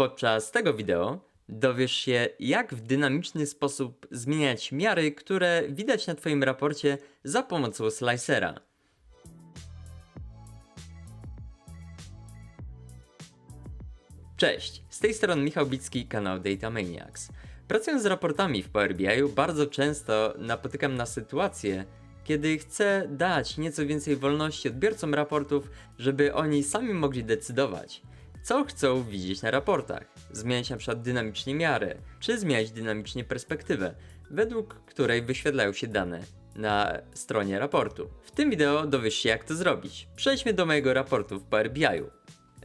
Podczas tego wideo dowiesz się, jak w dynamiczny sposób zmieniać miary, które widać na Twoim raporcie za pomocą slicera. Cześć, z tej strony Michał Bicki, kanał Data Maniacs. Pracując z raportami w Power BI bardzo często napotykam na sytuację, kiedy chcę dać nieco więcej wolności odbiorcom raportów, żeby oni sami mogli decydować, co chcą widzieć na raportach. Zmieniać przykład dynamicznie miarę, czy zmieniać dynamicznie perspektywę, według której wyświetlają się dane na stronie raportu. W tym wideo dowiesz się jak to zrobić. Przejdźmy do mojego raportu w Power BI'u.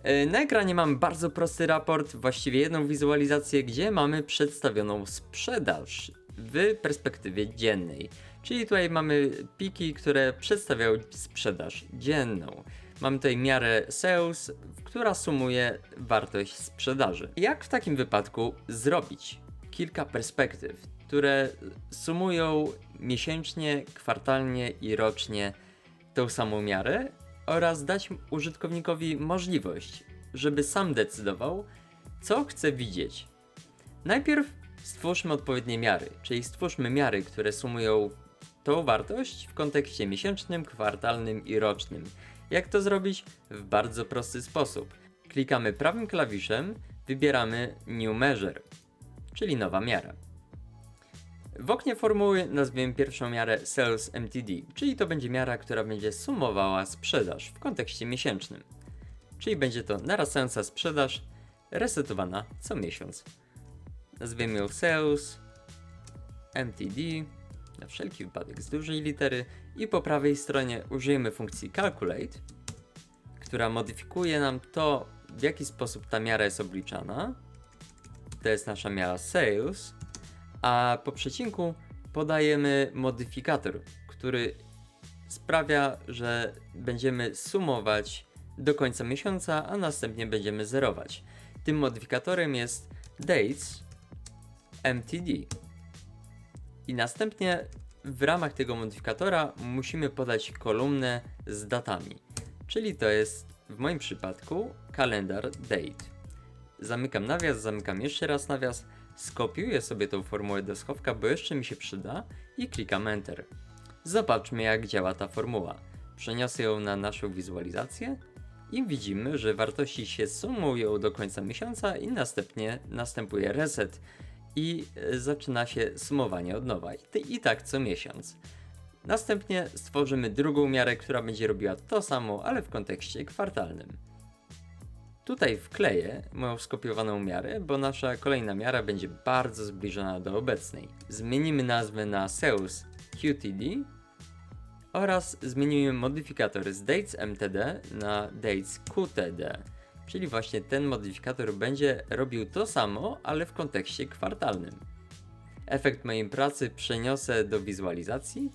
E, Na ekranie mam bardzo prosty raport, właściwie jedną wizualizację, gdzie mamy przedstawioną sprzedaż w perspektywie dziennej. Czyli tutaj mamy piki, które przedstawiają sprzedaż dzienną. Mamy tutaj miarę sales, która sumuje wartość sprzedaży. Jak w takim wypadku zrobić kilka perspektyw, które sumują miesięcznie, kwartalnie i rocznie tą samą miarę oraz dać użytkownikowi możliwość, żeby sam decydował, co chce widzieć. Najpierw stwórzmy odpowiednie miary, czyli stwórzmy miary, które sumują tą wartość w kontekście miesięcznym, kwartalnym i rocznym. Jak to zrobić? W bardzo prosty sposób. Klikamy prawym klawiszem, wybieramy New Measure, czyli nowa miara. W oknie formuły nazwiemy pierwszą miarę Sales MTD, czyli to będzie miara, która będzie sumowała sprzedaż w kontekście miesięcznym. Czyli będzie to narastająca sprzedaż resetowana co miesiąc. Nazwiemy ją Sales MTD na wszelki wypadek z dużej litery i po prawej stronie użyjemy funkcji Calculate, która modyfikuje nam to, w jaki sposób ta miara jest obliczana. To jest nasza miara Sales, a po przecinku podajemy modyfikator, który sprawia, że będziemy sumować do końca miesiąca, a następnie będziemy zerować. Tym modyfikatorem jest dates mtd. I następnie w ramach tego modyfikatora musimy podać kolumnę z datami. Czyli to jest w moim przypadku kalendar date. Zamykam nawias, zamykam jeszcze raz nawias, skopiuję sobie tą formułę do schowka, bo jeszcze mi się przyda i klikam Enter. Zobaczmy jak działa ta formuła. Przeniosę ją na naszą wizualizację i widzimy, że wartości się sumują do końca miesiąca i następnie następuje reset i e, zaczyna się sumowanie od nowa. I, tak co miesiąc. Następnie stworzymy drugą miarę, która będzie robiła to samo, ale w kontekście kwartalnym. Tutaj wkleję moją skopiowaną miarę, bo nasza kolejna miara będzie bardzo zbliżona do obecnej. Zmienimy nazwę na Sales QTD oraz zmienimy modyfikator z Dates MTD na Dates QTD. Czyli właśnie ten modyfikator będzie robił to samo, ale w kontekście kwartalnym. Efekt mojej pracy przeniosę do wizualizacji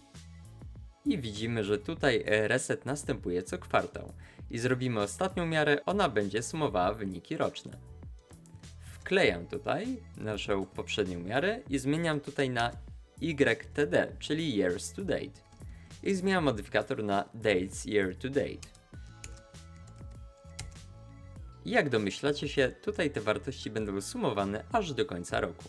i widzimy, że tutaj reset następuje co kwartał. I zrobimy ostatnią miarę, ona będzie sumowała wyniki roczne. Wklejam tutaj naszą poprzednią miarę i zmieniam tutaj na YTD, czyli Years to Date. I zmieniam modyfikator na Dates Year to Date. Jak domyślacie się, tutaj te wartości będą sumowane aż do końca roku.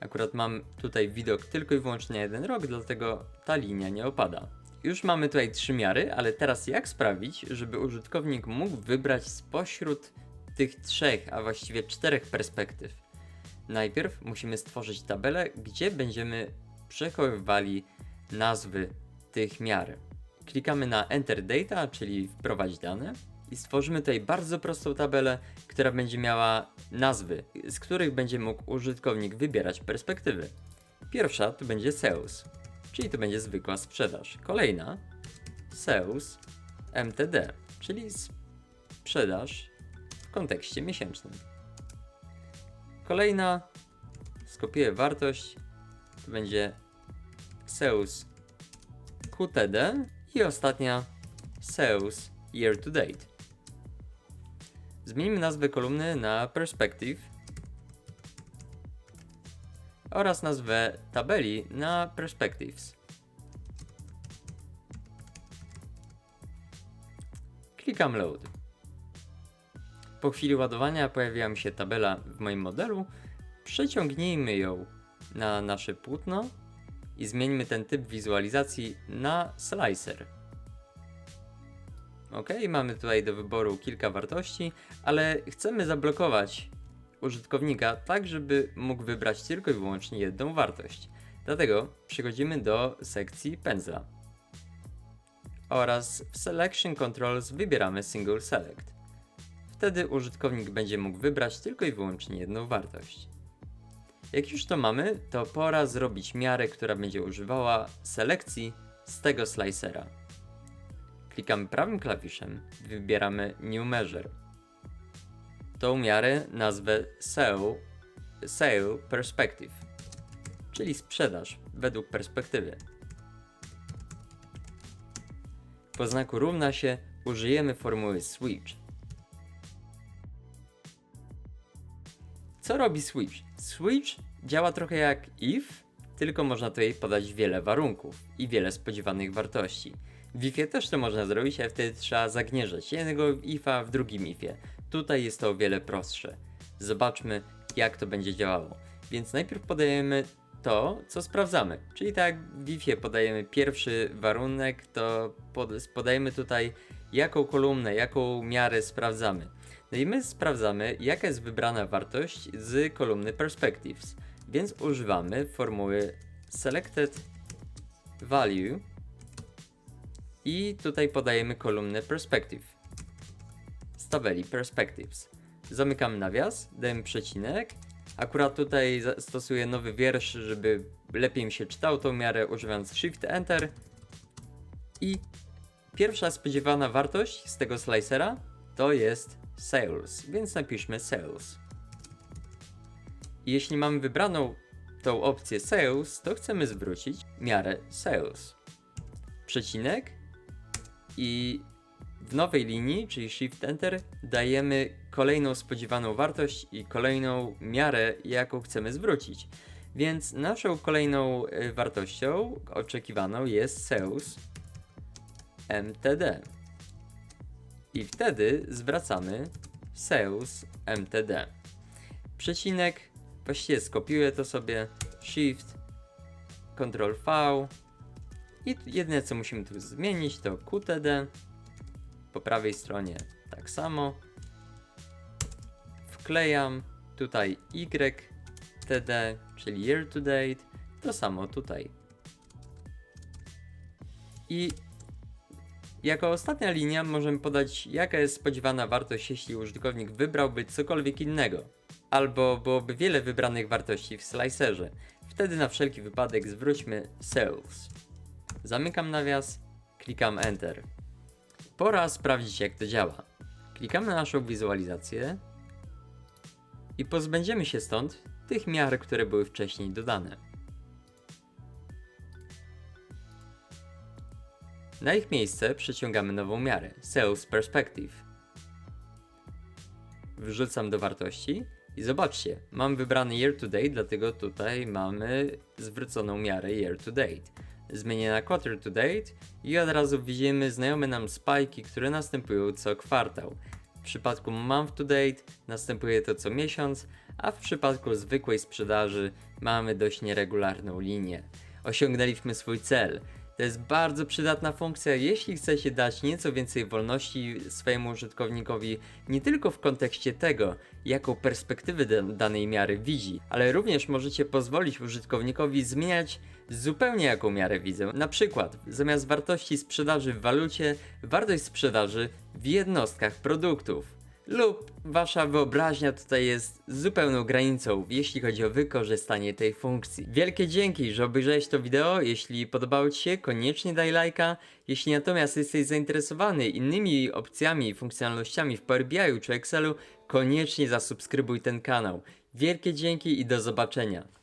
Akurat mam tutaj widok tylko i wyłącznie jeden rok, dlatego ta linia nie opada. Już mamy tutaj trzy miary, ale teraz jak sprawić, żeby użytkownik mógł wybrać spośród tych trzech, a właściwie czterech perspektyw? Najpierw musimy stworzyć tabelę, gdzie będziemy przechowywali nazwy tych miar. Klikamy na Enter Data, czyli wprowadź dane i stworzymy tutaj bardzo prostą tabelę, która będzie miała nazwy, z których będzie mógł użytkownik wybierać perspektywy. Pierwsza to będzie sales, czyli to będzie zwykła sprzedaż. Kolejna sales MTD, czyli sprzedaż w kontekście miesięcznym. Kolejna skopiuję wartość, to będzie sales QTD i ostatnia sales year to date. Zmienimy nazwę kolumny na perspective oraz nazwę tabeli na perspectives. Klikam load. Po chwili ładowania pojawiła mi się tabela w moim modelu. Przeciągnijmy ją na nasze płótno i zmieńmy ten typ wizualizacji na slicer. Ok, mamy tutaj do wyboru kilka wartości, ale chcemy zablokować użytkownika tak, żeby mógł wybrać tylko i wyłącznie jedną wartość. Dlatego przechodzimy do sekcji pędzla oraz w Selection Controls wybieramy Single Select. Wtedy użytkownik będzie mógł wybrać tylko i wyłącznie jedną wartość. Jak już to mamy, to pora zrobić miarę, która będzie używała selekcji z tego slicera. Klikamy prawym klawiszem, wybieramy New Measure. Tą miarę nazwę Sale, sale Perspective, czyli sprzedaż według perspektywy. Po znaku równa się użyjemy formuły switch. Co robi switch? Switch działa trochę jak if, tylko można tutaj podać wiele warunków i wiele spodziewanych wartości. W ifie też to można zrobić, ale wtedy trzeba zagnieżdżać jednego ifa w drugim ifie. Tutaj jest to o wiele prostsze. Zobaczmy, jak to będzie działało. Więc najpierw podajemy to, co sprawdzamy. Czyli tak w ifie podajemy pierwszy warunek, to pod, podajemy tutaj jaką kolumnę, jaką miarę sprawdzamy. No i my sprawdzamy, jaka jest wybrana wartość z kolumny Perspectives. Więc używamy formuły Selected Value i tutaj podajemy kolumnę Perspective z tabeli Perspectives. Zamykamy nawias, dajemy przecinek. Akurat tutaj stosuję nowy wiersz, żeby lepiej mi się czytał tą miarę, używając Shift Enter. I pierwsza spodziewana wartość z tego slicera to jest sales, więc napiszmy sales. Jeśli mamy wybraną tą opcję sales, to chcemy zwrócić miarę sales. Przecinek i w nowej linii, czyli Shift Enter, dajemy kolejną spodziewaną wartość i kolejną miarę, jaką chcemy zwrócić. Więc naszą kolejną y, wartością oczekiwaną jest sales MTD. I wtedy zwracamy sales MTD. Przecinek, właściwie skopiuję to sobie, Shift, Ctrl V i jedyne co musimy tu zmienić to QTD. Po prawej stronie tak samo. Wklejam tutaj YTD, czyli year to date, to samo tutaj. I jako ostatnia linia możemy podać, jaka jest spodziewana wartość, jeśli użytkownik wybrałby cokolwiek innego, albo byłoby wiele wybranych wartości w slicerze. Wtedy na wszelki wypadek zwróćmy sales. Zamykam nawias, klikam Enter. Pora sprawdzić, jak to działa. Klikamy na naszą wizualizację i pozbędziemy się stąd tych miar, które były wcześniej dodane. Na ich miejsce przeciągamy nową miarę Sales Perspective. Wrzucam do wartości i zobaczcie, mam wybrany year to date, dlatego tutaj mamy zwróconą miarę year to date. Zmienię na quarter to date i od razu widzimy znajome nam spajki, które następują co kwartał. W przypadku month to date następuje to co miesiąc, a w przypadku zwykłej sprzedaży mamy dość nieregularną linię. Osiągnęliśmy swój cel. To jest bardzo przydatna funkcja, jeśli chcecie dać nieco więcej wolności swojemu użytkownikowi, nie tylko w kontekście tego, jaką perspektywę dan- danej miary widzi, ale również możecie pozwolić użytkownikowi zmieniać zupełnie jaką miarę widzę. Na przykład, zamiast wartości sprzedaży w walucie, wartość sprzedaży w jednostkach produktów. Lub wasza wyobraźnia tutaj jest zupełną granicą, jeśli chodzi o wykorzystanie tej funkcji. Wielkie dzięki, że obejrzałeś to wideo. Jeśli podobało Ci się, koniecznie daj lajka. Jeśli natomiast jesteś zainteresowany innymi opcjami i funkcjonalnościami w Power BI czy Excelu, koniecznie zasubskrybuj ten kanał. Wielkie dzięki i do zobaczenia.